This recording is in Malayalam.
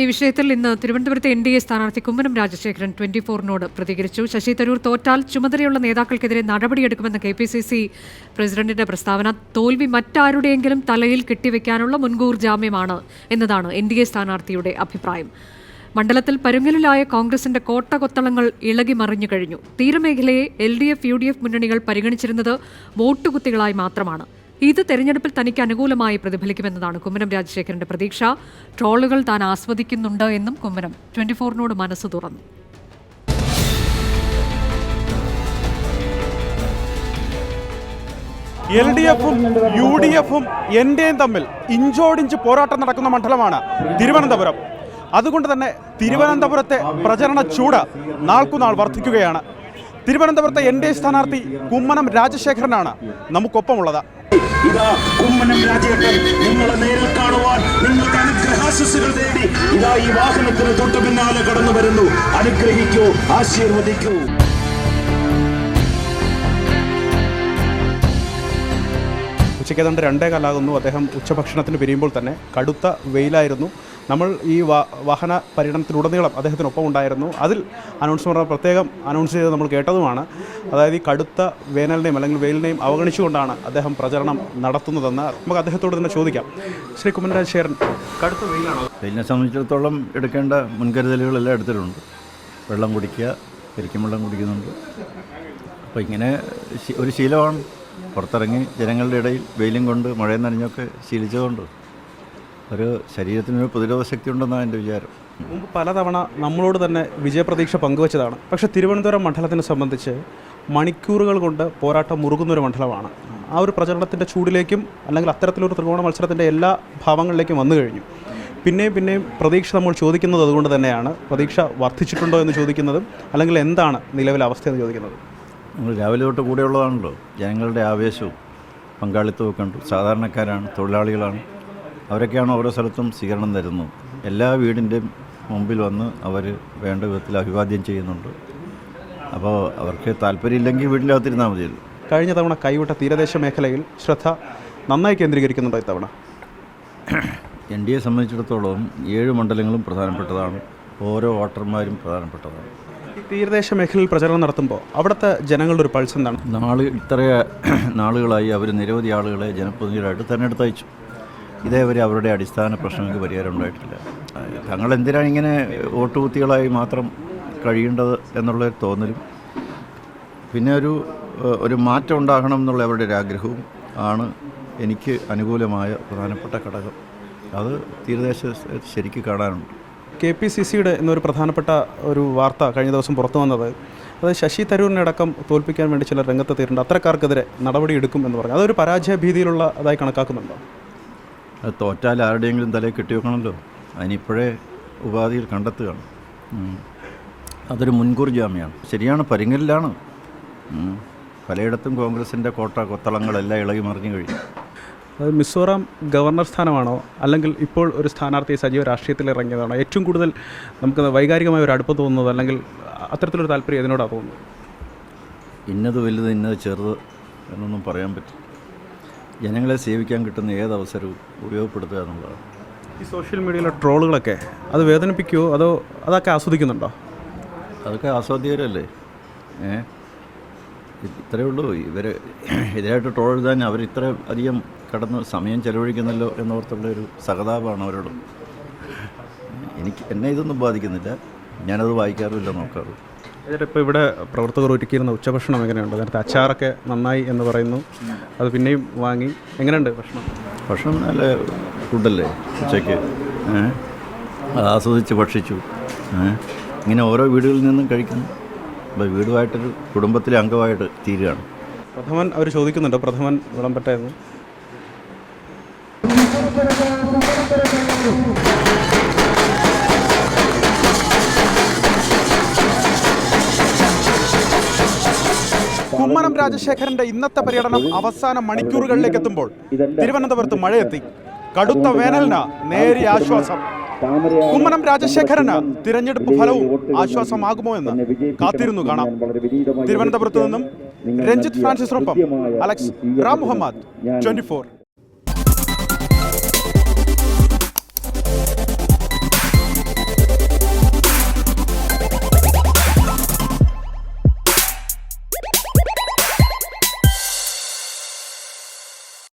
ഈ വിഷയത്തിൽ ഇന്ന് തിരുവനന്തപുരത്തെ എൻ ഡി എ സ്ഥാനാർത്ഥി കുമ്മനം രാജശേഖരൻ ട്വന്റി ഫോറിനോട് പ്രതികരിച്ചു. ശശി തരൂർ തോറ്റാൽ ചുമതലയുള്ള നേതാക്കൾക്കെതിരെ നടപടിയെടുക്കുമെന്ന കെ പി സി സി പ്രസിഡന്റിന്റെ പ്രസ്താവന. തോൽവി മറ്റാരുടെയെങ്കിലും തലയിൽ കെട്ടിവെക്കാനുള്ള മുൻകൂർ ജാമ്യമാണ് എന്നതാണ് എൻ ഡി എ സ്ഥാനാർത്ഥിയുടെ അഭിപ്രായം. മണ്ഡലത്തിൽ പരുങ്ങലിലായ കോൺഗ്രസിന്റെ കോട്ട കൊത്തളങ്ങൾ ഇളകി മറിഞ്ഞു കഴിഞ്ഞു. തീരമേഖലയെ L D F U D F മുന്നണികൾ പരിഗണിച്ചിരുന്നത് വോട്ടുകുത്തികളായി മാത്രമാണ്. ഇത് തെരഞ്ഞെടുപ്പിൽ തനിക്ക് അനുകൂലമായി പ്രതിഫലിക്കുമെന്നതാണ് കുമ്മനം രാജശേഖരന്റെ പ്രതീക്ഷ. ട്രോളുകൾ താൻ ആസ്വദിക്കുന്നുണ്ട് എന്നും കുമ്മനം. ട്വന്റി ഫോറിനോട് മനസ്സ് തുറന്നു. എൽ ഡി എഫും യു ഡി എഫും എന്റെയും തമ്മിൽ ഇഞ്ചോടിഞ്ച് പോരാട്ടം നടക്കുന്ന മണ്ഡലമാണ് തിരുവനന്തപുരം. അതുകൊണ്ട് തന്നെ തിരുവനന്തപുരത്തെ പ്രചരണ ചൂട് നാൾക്കുനാൾ വർദ്ധിക്കുകയാണ്. തിരുവനന്തപുരത്തെ എൻ ഡി എ സ്ഥാനാർത്ഥി കുമ്മനം രാജശേഖരനാണ് നമുക്കൊപ്പമുള്ളത്. ഇതാ കുമ്മനം രാജേട്ടൻ. നിങ്ങളെ തേടി ഇതാ ഈ വാഹനത്തിന് തൊട്ടു പിന്നാലെ കടന്നു വരുന്നു. അനുഗ്രഹിക്കൂ ആശീർവദിക്കൂ. ഉച്ചയ്ക്ക് ഏതാണ്ട് രണ്ടേ കാലാകുന്നു. അദ്ദേഹം ഉച്ചഭക്ഷണത്തിന് പിരിയുമ്പോൾ തന്നെ കടുത്ത വെയിലായിരുന്നു. നമ്മൾ ഈ വാഹന പര്യടനത്തിലുടനീളം അദ്ദേഹത്തിനൊപ്പം ഉണ്ടായിരുന്നു. അതിൽ അനൗൺസ്മെന്റ് പ്രത്യേകം അനൗൺസ് ചെയ്ത് നമ്മൾ കേട്ടതുമാണ്. അതായത് ഈ കടുത്ത വേനലിനെയും അല്ലെങ്കിൽ വെയിലിനെയും അവഗണിച്ചുകൊണ്ടാണ് അദ്ദേഹം പ്രചരണം നടത്തുന്നതെന്ന് നമുക്ക് അദ്ദേഹത്തോട് തന്നെ ചോദിക്കാം. ശ്രീ കുമ്മൻ രാജശേഖരൻ കടുത്ത വെയിലാണോ? വെയിലിനെ സംബന്ധിച്ചിടത്തോളം എടുക്കേണ്ട മുൻകരുതലുകളെല്ലാം എടുത്തിട്ടുണ്ട്. വെള്ളം കുടിക്കുക ശരിക്കും വെള്ളം കുടിക്കുന്നുണ്ട്. അപ്പോൾ ഇങ്ങനെ ഒരു ശീലമാണ്. പുറത്തിറങ്ങി ജനങ്ങളുടെ ഇടയിൽ വെയിലും കൊണ്ട് മഴയും നനഞ്ഞൊക്കെ ശീലിച്ചതുകൊണ്ട് ഒരു ശരീരത്തിനൊരു പ്രതിരോധ ശക്തി ഉണ്ടെന്നാണ് എന്റെ വിചാരം. മുമ്പ് പലതവണ നമ്മളോട് തന്നെ വിജയപ്രതീക്ഷ പങ്കുവച്ചതാണ്. പക്ഷേ തിരുവനന്തപുരം മണ്ഡലത്തിനെ സംബന്ധിച്ച് മണിക്കൂറുകൾ കൊണ്ട് പോരാട്ടം മുറുകുന്ന ഒരു മണ്ഡലമാണ്. ആ ഒരു പ്രചരണത്തിന്റെ ചൂടിലേക്കും അല്ലെങ്കിൽ അത്തരത്തിലൊരു ത്രികോണ മത്സരത്തിന്റെ എല്ലാ ഭാവങ്ങളിലേക്കും വന്നു കഴിഞ്ഞു. പിന്നെയും പിന്നെയും പ്രതീക്ഷ നമ്മൾ ചോദിക്കുന്നത് അതുകൊണ്ട് തന്നെയാണ്. പ്രതീക്ഷ വർദ്ധിച്ചിട്ടുണ്ടോ എന്ന് ചോദിക്കുന്നതും അല്ലെങ്കിൽ എന്താണ് നിലവിലെ അവസ്ഥ എന്ന് ചോദിക്കുന്നത്. നമ്മൾ രാവിലെ തൊട്ട് കൂടെയുള്ളതാണല്ലോ. ജനങ്ങളുടെ ആവേശവും പങ്കാളിത്തവും ഒക്കെ ഉണ്ട് സാധാരണക്കാരാണ് തൊഴിലാളികളാണ്. അവരൊക്കെയാണ് ഓരോ സ്ഥലത്തും സ്വീകരണം തരുന്നത്. എല്ലാ വീടിന്റെയും മുമ്പിൽ വന്ന് അവർ വേണ്ട വിധത്തിൽ അഭിവാദ്യം ചെയ്യുന്നുണ്ട്. അപ്പോൾ അവർക്ക് താല്പര്യമില്ലെങ്കിൽ വീടിന്റെ അകത്തിരുന്നാൽ മതിയല്ലോ. കഴിഞ്ഞ തവണ കൈവിട്ട തീരദേശ മേഖലയിൽ ശ്രദ്ധ നന്നായി കേന്ദ്രീകരിക്കുന്നുണ്ടോ ഇത്തവണ? എൻ ഡി എ സംബന്ധിച്ചിടത്തോളം ഏഴ് മണ്ഡലങ്ങളും പ്രധാനപ്പെട്ടതാണ്. ഓരോ വോട്ടർമാരും പ്രധാനപ്പെട്ടതാണ്. തീരദേശ മേഖലയിൽ പ്രചരണം നടത്തുമ്പോൾ അവിടുത്തെ ജനങ്ങളുടെ ഒരു പൾസ് എന്താണ്? നാൾ ഇത്ര നാളുകളായി അവർ നിരവധി ആളുകളെ ജനപ്രതിനിധികളായിട്ട് തെരഞ്ഞെടുത്ത് അയച്ചു. ഇതേവരെ അവരുടെ അടിസ്ഥാന പ്രശ്നങ്ങൾക്ക് പരിഹാരം ഉണ്ടായിട്ടില്ല. തങ്ങൾ എന്തിനാണ് ഇങ്ങനെ വോട്ടുകുത്തികളായി മാത്രം കഴിയേണ്ടത് എന്നുള്ള തോന്നലും പിന്നെ ഒരു ഒരു മാറ്റം ഉണ്ടാകണം എന്നുള്ള അവരുടെ ഒരു ആഗ്രഹവും ആണ് എനിക്ക് അനുകൂലമായ പ്രധാനപ്പെട്ട ഘടകം. അത് തീരദേശ ശരിക്ക് കാണാനുണ്ട്. കെ പി സി സിയുടെ എന്നൊരു പ്രധാനപ്പെട്ട ഒരു വാർത്ത കഴിഞ്ഞ ദിവസം പുറത്തു വന്നത് അത് ശശി തരൂരിനടക്കം തോൽപ്പിക്കാൻ വേണ്ടി ചിലർ രംഗത്തെത്തിയിട്ടുണ്ട് അത്തരക്കാർക്കെതിരെ നടപടിയെടുക്കും എന്ന് പറഞ്ഞു. അതൊരു പരാജയ ഭീതിയിലുള്ള അതായി കണക്കാക്കുന്നുണ്ടോ? അത് തോറ്റാൽ ആരുടെയെങ്കിലും തലയിൽ കെട്ടിവെക്കണമല്ലോ. അതിനിപ്പോഴേ ഉപാധിയിൽ കണ്ടെത്തുകയാണ്. അതൊരു മുൻകൂർ ജാമ്യമാണ്. ശരിയാണ് പരിങ്ങലിലാണ്. പലയിടത്തും കോൺഗ്രസിന്റെ കോട്ട കൊത്തളങ്ങളെല്ലാം ഇളകി മറിഞ്ഞു കഴിഞ്ഞു. അത് മിസോറാം ഗവർണർ സ്ഥാനമാണോ? അല്ലെങ്കിൽ ഇപ്പോൾ ഒരു സ്ഥാനാർത്ഥി സജീവ രാഷ്ട്രീയത്തിൽ ഇറങ്ങിയതാണോ? ഏറ്റവും കൂടുതൽ നമുക്ക് വൈകാരികമായ ഒരു അടുപ്പം തോന്നുന്നത് അല്ലെങ്കിൽ അത്തരത്തിലൊരു താല്പര്യം ഇതിനോടാണ് തോന്നുന്നത്? ഇന്നത് വലുത് ഇന്നത് ചെറുത് എന്നൊന്നും പറയാൻ പറ്റും ജനങ്ങളെ സേവിക്കാൻ കിട്ടുന്ന ഏത് അവസരവും ഉപയോഗപ്പെടുത്തുക എന്നുള്ളതാണ്. ഈ സോഷ്യൽ മീഡിയയിലെ ട്രോളുകളൊക്കെ അത് വേദനിപ്പിക്കുമോ അതോ അതൊക്കെ ആസ്വദിക്കുന്നുണ്ടോ? അതൊക്കെ ആസ്വാദ്യകരല്ലേ? ഏ? ഇത്രയേ ഉള്ളൂ. ഇവർ എതിരായിട്ട് ട്രോൾ എഴുതാൻ അവർ ഇത്ര അധികം കടന്ന് സമയം ചെലവഴിക്കുന്നല്ലോ എന്നോർത്തുള്ള ഒരു സഹതാപമാണ് അവരോട്. എനിക്ക് എന്നെ ഇതൊന്നും ബാധിക്കുന്നില്ല. ഞാനത് വായിക്കാറുമില്ല നോക്കാറും ഇപ്പോൾ ഇവിടെ പ്രവർത്തകർ ഒരുക്കിയിരുന്ന ഉച്ചഭക്ഷണം എങ്ങനെയുണ്ട്? നേരത്തെ അച്ചാറൊക്കെ നന്നായി എന്ന് പറയുന്നു. അത് പിന്നെയും വാങ്ങി. എങ്ങനെയുണ്ട് ഭക്ഷണം? ഭക്ഷണം നല്ല ഫുഡല്ലേ ഉച്ചയ്ക്ക്? ആസ്വദിച്ച് ഭക്ഷിച്ചു. ഇങ്ങനെ ഓരോ വീടുകളിൽ നിന്നും കഴിക്കുന്നു. വീടുമായിട്ടൊരു കുടുംബത്തിലെ അംഗമായിട്ട് തീരുകയാണ്. പ്രഥമൻ അവർ ചോദിക്കുന്നുണ്ട്. പ്രഥമൻ വിളമ്പട്ടെന്ന് കുമ്മനം രാജശേഖരന്റെ ഇന്നത്തെ പര്യടനം അവസാന മണിക്കൂറുകളിലേക്ക് എത്തുമ്പോൾ തിരുവനന്തപുരത്ത് മഴയെത്തി. കടുത്ത വേനലിന് നേരിയ ആശ്വാസം. കുമ്മനം രാജശേഖരന് തിരഞ്ഞെടുപ്പ് ഫലവും ആശ്വാസമാകുമോ എന്ന് കാത്തിരുന്നു കാണാം. തിരുവനന്തപുരത്ത് നിന്നും രഞ്ജിത്ത് ഫ്രാൻസിസിനൊപ്പം അലക്സ് റാം മുഹമ്മദ് ട്വന്റി